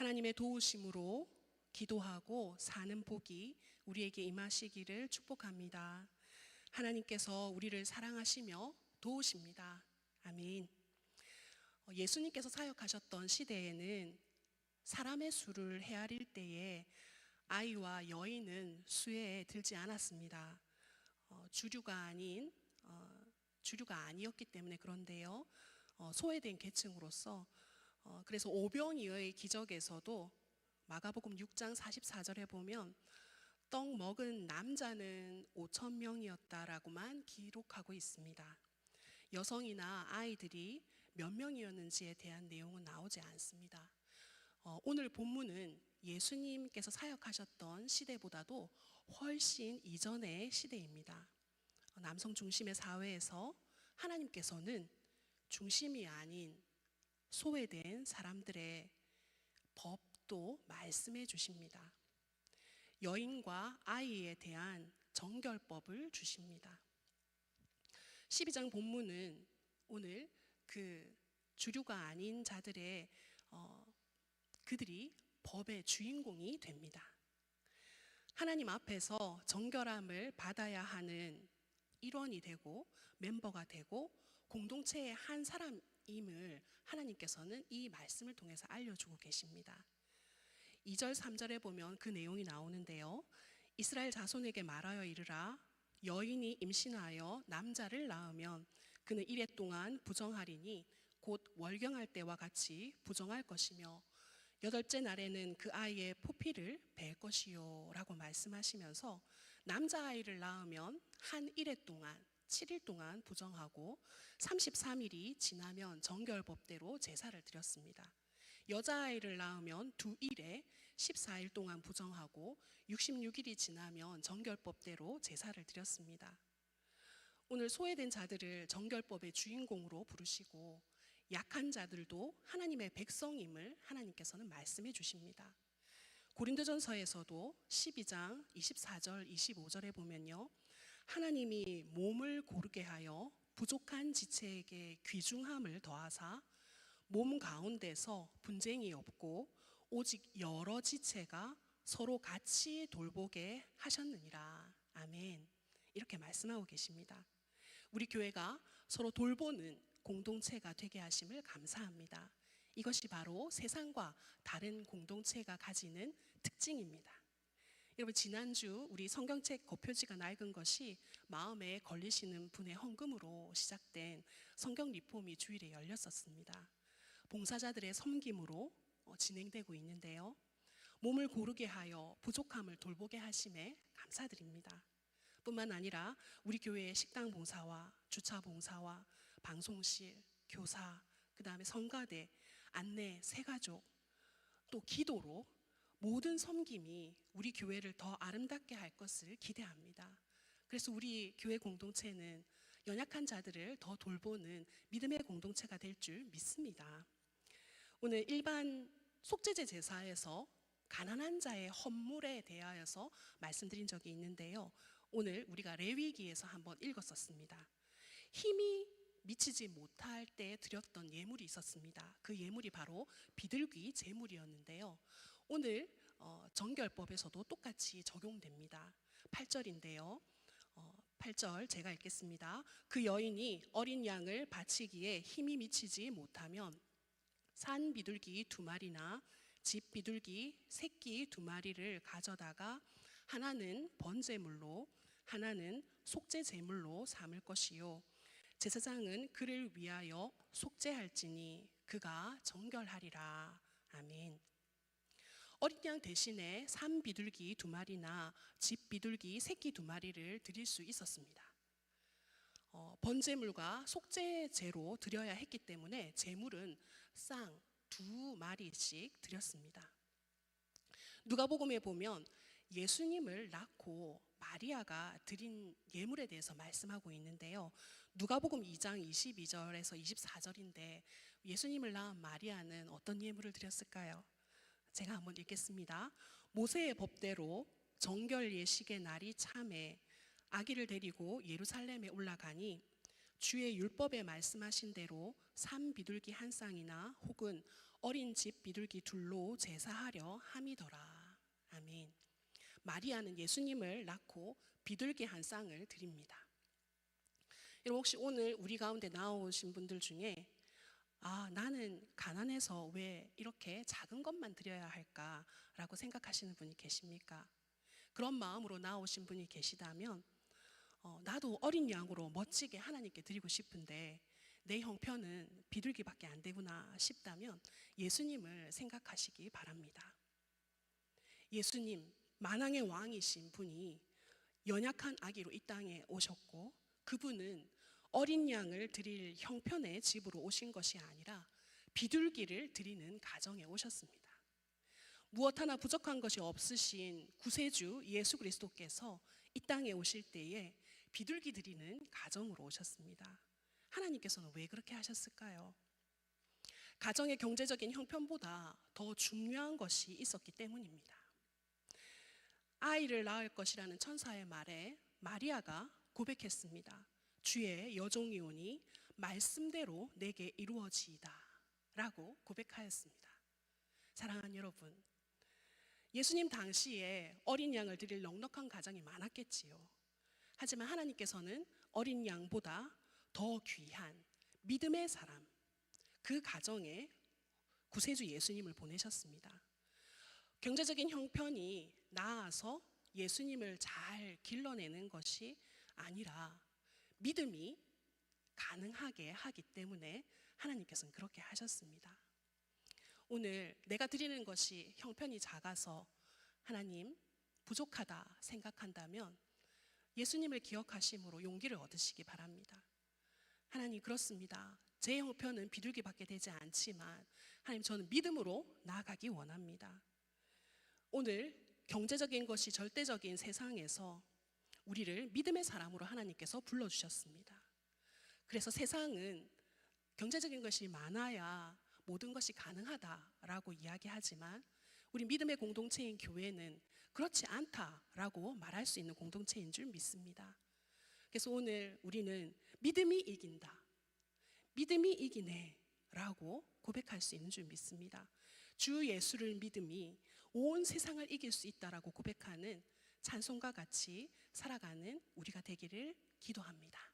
하나님의 도우심으로 기도하고 사는 복이 우리에게 임하시기를 축복합니다. 하나님께서 우리를 사랑하시며 도우십니다. 아멘. 어, 예수님께서 사역하셨던 시대에는 사람의 수를 헤아릴 때에 아이와 여인은 수에 들지 않았습니다. 어, 주류가 아닌 어, 주류가 아니었기 때문에 그런데요. 어, 소외된 계층으로서 어, 그래서 오병이어의 기적에서도 마가복음 6장 44절에 보면 떡 먹은 남자는 5천 명이었다라고만 기록하고 있습니다. 여성이나 아이들이 몇 명이었는지에 대한 내용은 나오지 않습니다. 어, 오늘 본문은 예수님께서 사역하셨던 시대보다도 훨씬 이전의 시대입니다. 어, 남성 중심의 사회에서 하나님께서는 중심이 아닌 소외된 사람들의 법도 말씀해 주십니다. 여인과 아이에 대한 정결법을 주십니다. 12장 본문은 오늘 그 주류가 아닌 자들의 어, 그들이 법의 주인공이 됩니다. 하나님 앞에서 정결함을 받아야 하는 일원이 되고 멤버가 되고 공동체의 한 사람임을 하나님께서는 이 말씀을 통해서 알려주고 계십니다. 2절, 3절에 보면 그 내용이 나오는데요. 이스라엘 자손에게 말하여 이르라 여인이 임신하여 남자를 낳으면 그는 이래 동안 부정하리니 곧 월경할 때와 같이 부정할 것이며 여덟째 날에는 그 아이의 포피를 벨 것이요 라고 말씀하시면서 남자 아이를 낳으면 한 일해 동안 7일 동안 부정하고 33일이 지나면 정결법대로 제사를 드렸습니다. 여자아이를 낳으면 두 일에 14일 동안 부정하고 66일이 지나면 정결법대로 제사를 드렸습니다. 오늘 소외된 자들을 정결법의 주인공으로 부르시고 약한 자들도 하나님의 백성임을 하나님께서는 말씀해 주십니다. 고린도전서에서도 12장 24절 25절에 보면요. 하나님이 몸을 고르게 하여 부족한 지체에게 귀중함을 더하사 몸 가운데서 분쟁이 없고 오직 여러 지체가 서로 같이 돌보게 하셨느니라. 아멘. 이렇게 말씀하고 계십니다. 우리 교회가 서로 돌보는 공동체가 되게 하심을 감사합니다. 이것이 바로 세상과 다른 공동체가 가지는 특징입니다. 여러분 지난주 우리 성경책 고표지가 낡은 것이 마음에 걸리시는 분의 헌금으로 시작된 성경 리폼이 주일에 열렸었습니다. 봉사자들의 섬김으로 어, 진행되고 있는데요. 몸을 고르게 하여 부족함을 돌보게 하심에 감사드립니다. 뿐만 아니라 우리 교회의 식당 봉사와 주차 봉사와 방송실, 교사, 그 다음에 성가대, 안내, 세가족, 또 기도로 모든 섬김이 우리 교회를 더 아름답게 할 것을 기대합니다. 그래서 우리 교회 공동체는 연약한 자들을 더 돌보는 믿음의 공동체가 될 줄 믿습니다. 오늘 일반 속죄제 제사에서 가난한 자의 헌물에 대하여서 말씀드린 적이 있는데요. 오늘 우리가 레위기에서 한번 읽었었습니다. 힘이 미치지 못할 때 드렸던 예물이 있었습니다. 그 예물이 바로 비둘기 제물이었는데요. 오늘 어, 정결법에서도 똑같이 적용됩니다. 8절인데요. 어, 8절 제가 읽겠습니다. 그 여인이 어린 양을 바치기에 힘이 미치지 못하면 산 비둘기 두 마리나 집 비둘기 새끼 두 마리를 가져다가 하나는 번제물로 하나는 속죄 제물로 삼을 것이요 제사장은 그를 위하여 속죄할지니 그가 정결하리라 아멘. 어린 양 대신에 산 비둘기 두 마리나 집 비둘기 새끼 두 마리를 드릴 수 있었습니다. 어, 번제물과 속죄제로 드려야 했기 때문에 제물은 쌍 두 마리씩 드렸습니다. 누가복음에 보면 예수님을 낳고 마리아가 드린 예물에 대해서 말씀하고 있는데요. 누가복음 2장 22절에서 24절인데 예수님을 낳은 마리아는 어떤 예물을 드렸을까요? 제가 한번 읽겠습니다. 모세의 법대로 정결 예식의 날이 참에 아기를 데리고 예루살렘에 올라가니 주의 율법에 말씀하신 대로 산 비둘기 한 쌍이나 혹은 어린 집 비둘기 둘로 제사하려 함이더라. 아멘. 마리아는 예수님을 낳고 비둘기 한 쌍을 드립니다. 여러분 혹시 오늘 우리 가운데 나오신 분들 중에 아, 나는 가난해서 왜 이렇게 작은 것만 드려야 할까라고 생각하시는 분이 계십니까? 그런 마음으로 나오신 분이 계시다면 어, 나도 어린 양으로 멋지게 하나님께 드리고 싶은데 내 형편은 비둘기밖에 안 되구나 싶다면 예수님을 생각하시기 바랍니다. 예수님 만왕의 왕이신 분이 연약한 아기로 이 땅에 오셨고 그분은 어린 양을 드릴 형편의 집으로 오신 것이 아니라 비둘기를 드리는 가정에 오셨습니다. 무엇 하나 부족한 것이 없으신 구세주 예수 그리스도께서 이 땅에 오실 때에 비둘기 드리는 가정으로 오셨습니다. 하나님께서는 왜 그렇게 하셨을까요? 가정의 경제적인 형편보다 더 중요한 것이 있었기 때문입니다. 아이를 낳을 것이라는 천사의 말에 마리아가 고백했습니다. 주의 여종이오니 말씀대로 내게 이루어지이다. 라고 고백하였습니다. 사랑하는 여러분, 예수님 당시에 어린 양을 드릴 넉넉한 가정이 많았겠지요. 하지만 하나님께서는 어린 양보다 더 귀한 믿음의 사람, 그 가정에 구세주 예수님을 보내셨습니다. 경제적인 형편이 나아서 예수님을 잘 길러내는 것이 아니라 믿음이 가능하게 하기 때문에 하나님께서는 그렇게 하셨습니다. 오늘 내가 드리는 것이 형편이 작아서 하나님 부족하다 생각한다면 예수님을 기억하심으로 용기를 얻으시기 바랍니다. 하나님 그렇습니다. 제 형편은 비둘기밖에 되지 않지만 하나님 저는 믿음으로 나아가기 원합니다. 오늘 경제적인 것이 절대적인 세상에서 우리를 믿음의 사람으로 하나님께서 불러주셨습니다. 그래서 세상은 경제적인 것이 많아야 모든 것이 가능하다라고 이야기하지만 우리 믿음의 공동체인 교회는 그렇지 않다라고 말할 수 있는 공동체인 줄 믿습니다. 그래서 오늘 우리는 믿음이 이긴다. 믿음이 이기네. 라고 고백할 수 있는 줄 믿습니다. 주 예수를 믿음이 온 세상을 이길 수 있다라고 고백하는 찬송과 같이 살아가는 우리가 되기를 기도합니다.